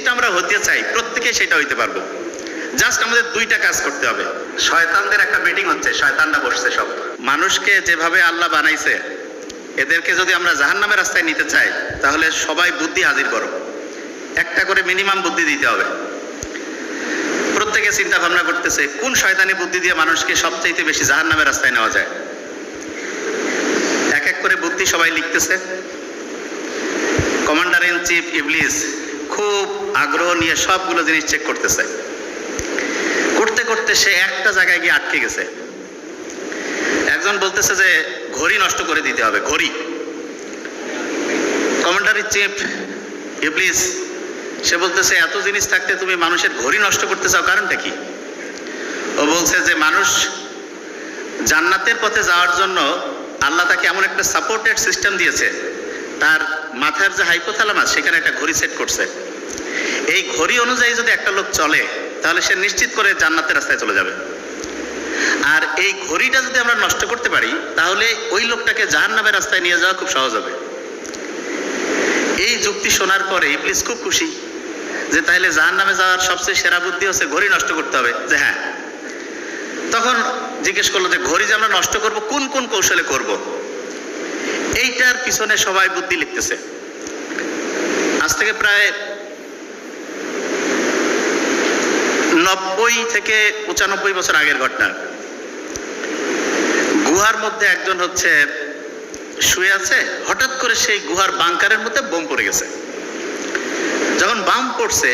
জিনিসটা আমরা হতে চাই প্রত্যেকে সেটা হইতে পারব। জাস্ট আমাদের দুইটা কাজ করতে হবে। শয়তানদের একটা মিটিং হচ্ছে শয়তানরা বসছে সব। মানুষকে যেভাবে আল্লাহ বানাইছে এদেরকে যদি আমরা জাহান্নামের রাস্তায় নিতে চাই তাহলে সবাই বুদ্ধি হাজির করো। একটা করে মিনিমাম বুদ্ধি দিতে হবে। প্রত্যেকে চিন্তা ভাবনা করতেছে কোন শয়তানি বুদ্ধি দিয়ে মানুষকে সবচাইতে বেশি জাহান্নামের রাস্তায় নেওয়া যায়? এক এক করে বুদ্ধি সবাই লিখতেছে। কমান্ডার ইন চিফ ইবলিস খুব আগ্রহ নিয়ে সবগুলো জিনিস চেক করতেছে। করতে করতে সে একটা জায়গায় গিয়ে আটকে গেছে। একজন বলতেছে যে, ঘড়ি নষ্ট করে দিতে হবে, ঘড়ি। কমান্ডার চিফ ইবলিস সে বলতেছে, এত জিনিস থাকতে তুমি মানুষের ঘড়ি নষ্ট করতে চাও, কারণটা কি? ও বলছে যে, মানুষ জান্নাতের পথে যাওয়ার জন্য আল্লাহ তাকে এমন একটা সাপোর্টেড সিস্টেম দিয়েছে তার মাথার যে হাইপোথ্যালামাস সেখানে একটা ঘড়ি সেট করছে। এই ঘড়ি অনুযায়ী যদি একটা লোক চলে, তাহলে সে নিশ্চিত করে জান্নাতের রাস্তায় চলে যাবে। আর এই ঘড়িটা যদি আমরা নষ্ট করতে পারি, তাহলে ওই লোকটাকে জাহান্নামের রাস্তায় নিয়ে যাওয়া খুব সহজ হবে। এই যুক্তি শোনার পরে ইবলিস খুব খুশি যে তাহলে জাহান নামে যাওয়ার সবচেয়ে সেরা বুদ্ধি হচ্ছে ঘড়ি নষ্ট করতে হবে। যে হ্যাঁ। তখন জিজ্ঞেস করল যে ঘড়ি যে আমরা নষ্ট করব, কোন কোন কৌশলে করব? এইটার পিছনে সবাই বুদ্ধি লিখতেছে। আজ থেকে প্রায় নব্বই থেকে পঁচানব্বই বছর আগের ঘটনা। গুহার মধ্যে একজন হচ্ছে, শুয়ে আছে, হঠাৎ করে সেই গুহার বাংকারের মধ্যে বোম পড়ে গেছে। যখন বাম পড়ছে,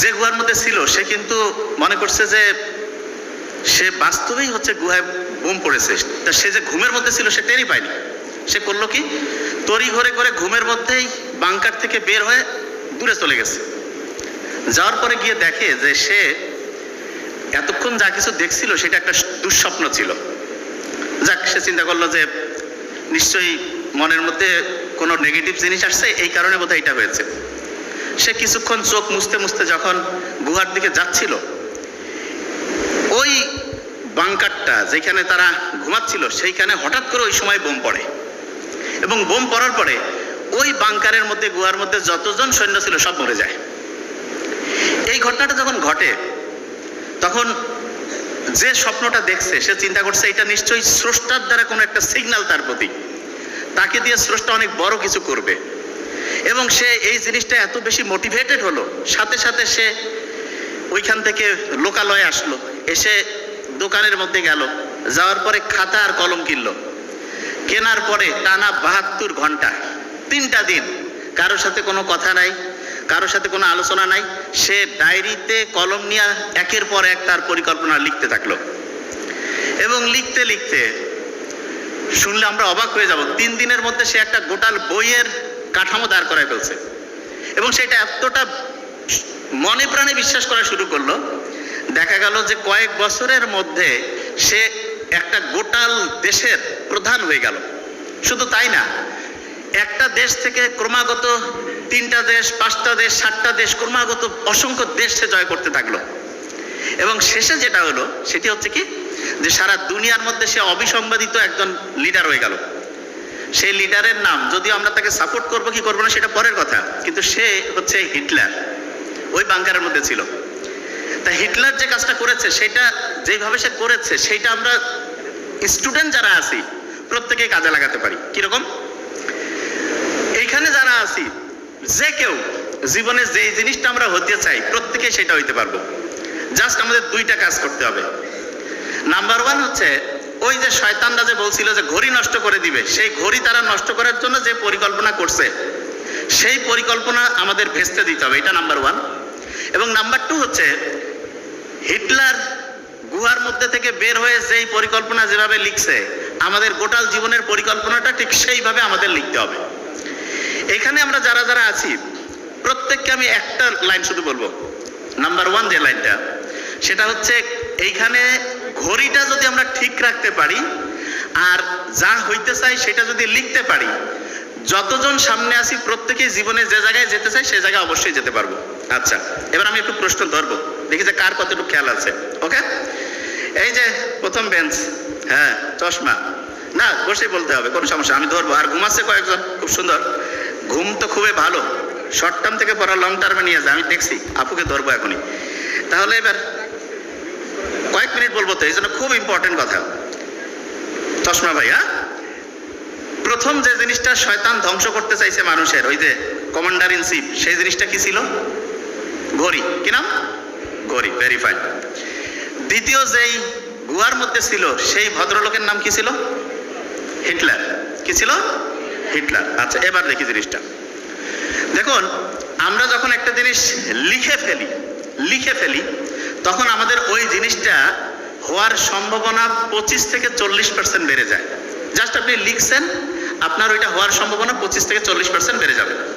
যে গুহার মধ্যে ছিল, সে কিন্তু মনে করছে যে সে বাস্তবেই হচ্ছে গুহায় বোম পড়েছে। তা সে যে ঘুমের মধ্যে ছিল, সে টেরই পায়নি। সে করল কি? তড়ি ঘরে করে ঘুমের মধ্যেই বাংকার থেকে বের হয়ে দূরে চলে গেছে। যাওয়ার পরে গিয়ে দেখে যে সে এতক্ষণ যা কিছু দেখছিল, সেটা একটা দুঃস্বপ্ন ছিল। যাক, সে চিন্তা করল যে নিশ্চয়ই মনের মধ্যে কোনো নেগেটিভ জিনিস আসছে, এই কারণে বোধহয় এটা হয়েছে। সে কিছুক্ষণ চোখ মুছতে মুছতে যখন গুহার দিকে যাচ্ছিল, ওই বাংকারটা যেখানে তারা ঘুমাচ্ছিল, সেইখানে হঠাৎ করে ওই সময় বোম পড়ে। এবং বোম পড়ার পরে ওই বাংকারের মধ্যে, গুহার মধ্যে যতজন সৈন্য ছিল সব মরে যায়। এই ঘটনাটা যখন ঘটে, তখন যে স্বপ্নটা দেখছে, সে চিন্তা করছে, এটা নিশ্চয়ই স্রষ্টার দ্বারা কোনো একটা সিগন্যাল তার প্রতি। তাকে দিয়ে স্রষ্টা অনেক বড় কিছু করবে। এবং সে এই জিনিসটা এত বেশি মোটিভেটেড হলো, সাথে সাথে সে ওইখান থেকে লোকালয়ে আসলো। এসে দোকানের মধ্যে গেল। যাওয়ার পরে খাতা আর কলম কিনলো। কেনার পরে টানা বাহাত্তর ঘণ্টা, তিনটা দিন কারোর সাথে কোনো কথা নাই, কারোর সাথে কোনো আলোচনা নাই। সে ডায়েরিতে কলম নিয়ে একের পর এক তার পরিকল্পনা লিখতে থাকল। এবং লিখতে লিখতে শুনলে আমরা অবাক হয়ে যাব, তিন দিনের মধ্যে সে একটা গোটাল বইয়ের কাঠামো দাঁড় করায় ফেলছে। এবং সেটা এতটা মনে প্রাণে বিশ্বাস করা শুরু করল দেখা গেল যে কয়েক বছরের মধ্যে সে একটা গোটাল দেশের প্রধান হয়ে গেল। শুধু তাই না, একটা দেশ থেকে ক্রমাগত তিনটা দেশ, পাঁচটা দেশ, সাতটা দেশ, ক্রমাগত অসংখ্য দেশ সে জয় করতে থাকল। এবং শেষে যেটা হলো, সেটি হচ্ছে কি, যে সারা দুনিয়ার মধ্যে সে অবিসংবাদিত একজন লিডার হয়ে গেল। সেই লিডারের নাম, যদিও আমরা তাকে সাপোর্ট করব কি করব না, সেটা পরের কথা। কিন্তু সে হচ্ছে হিটলার। ওই বাংকারের মধ্যে ছিল। তা হিটলার যে কাজটা করেছে, সেটা যেভাবে সে করেছে, সেটা আমরা স্টুডেন্ট যারা আছি, প্রত্যেকে কাজে লাগাতে পারি। কীরকম? এইখানে যারা আছি, যে কেউ জীবনে যে জিনিসটা আমরা হতে চাই প্রত্যেকে সেটা হইতে পারব। জাস্ট আমাদের দুইটা কাজ করতে হবে। নাম্বার ওয়ান হচ্ছে, ওই যে শয়তানরা যে বলছিল যে ঘড়ি নষ্ট করে দিবে, সেই ঘড়ি তারা নষ্ট করার জন্য যে পরিকল্পনা করছে, সেই পরিকল্পনা আমাদের ভেস্তে দিতে হবে। এটা নাম্বার ওয়ান এবং নাম্বার টু হচ্ছে হিটলার গুহার মধ্যে থেকে বের হয়ে যেই পরিকল্পনা যেভাবে লিখছে, আমাদের গোটাল জীবনের পরিকল্পনাটা ঠিক সেইভাবে আমাদের লিখতে হবে। এখানে আমরা যারা যারা আছি, প্রত্যেককে আমি একটা লাইন শুধু বলব। নাম্বার ওয়ান যে লাইনটা, সেটা হচ্ছে এইখানে ঘড়িটা যদি আমরা ঠিক রাখতে পারি, আর যা হইতে চাই সেটা যদি লিখতে পারি, যতজন সামনে আসি প্রত্যেকেই জীবনে যে জায়গায় যেতে চাই সে জায়গায় অবশ্যই যেতে পারব। আচ্ছা এবার আমি একটু প্রশ্ন ধরবো। দেখি যে কার কতটুকু খেয়াল আছে ওকে এই যে প্রথম বেঞ্চ হ্যাঁ চশমা। না, বসেই বলতে হবে, কোনো সমস্যা আমি ধরবো। আর ঘুমাচ্ছে কয়েকজন, খুব সুন্দর। ঘুম তো খুবই ভালো। শর্ট টার্ম থেকে পড়া লং টার্মে নিয়ে যায় আমি দেখছি, আপুকে ধরবো এখনই। তাহলে এবার কয়েক মিনিট বলব তো, এই জন্য খুব ইম্পর্টেন্ট কথা। চশমা ভাই হ্যাঁ? প্রথম যে জিনিসটা শয়তান ধ্বংস করতে চাইছে মানুষের, ওই যে কমান্ডার ইন চিফ সেই জিনিসটা কি ছিল? ঘড়ি। কি নাম? ঘড়ি ভেরিফাই দ্বিতীয় যেই গুহার মধ্যে ছিল, সেই ভদ্রলোকের নাম কি ছিল? হিটলার। কি ছিল? হিটলার। আচ্ছা এবার দেখি জিনিসটা। দেখুন, আমরা যখন একটা জিনিস লিখে ফেলি লিখে ফেলি, তখন আমাদের ওই জিনিসটা হওয়ার সম্ভাবনা পঁচিশ থেকে চল্লিশ পার্সেন্ট বেড়ে যায়। জাস্ট আপনি লিখছেন, আপনার ওইটা হওয়ার সম্ভাবনা পঁচিশ থেকে চল্লিশ পার্সেন্ট বেড়ে যাবে।